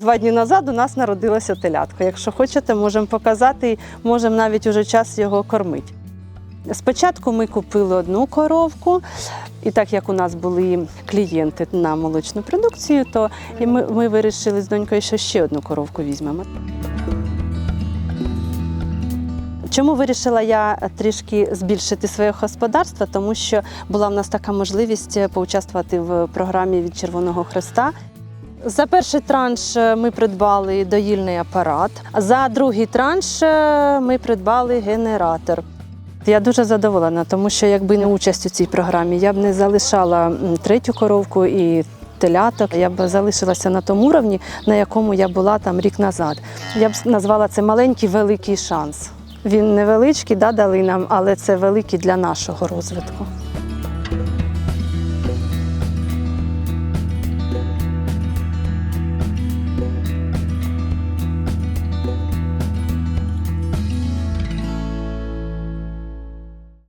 Два дні назад у нас народилося телятко. Якщо хочете, можемо показати, можемо навіть уже час його кормити. Спочатку ми купили одну коровку, і так як у нас були клієнти на молочну продукцію, то і ми, ми вирішили з донькою, що ще одну коровку візьмемо. Чому вирішила я трішки збільшити своє господарство? Тому що була в нас така можливість поучаствувати в програмі від Червоного Хреста. За перший транш е, ми придбали доїльний апарат, а за другий транш е, ми придбали генератор. Я дуже задоволена, тому що якби не участь у цій програмі, я б не залишала третю коровку і теляток. Я б залишилася на тому рівні, на якому я була там рік назад. Я б назвала це маленький великий шанс. Він невеличкий, да, дали нам, але це великий для нашого розвитку.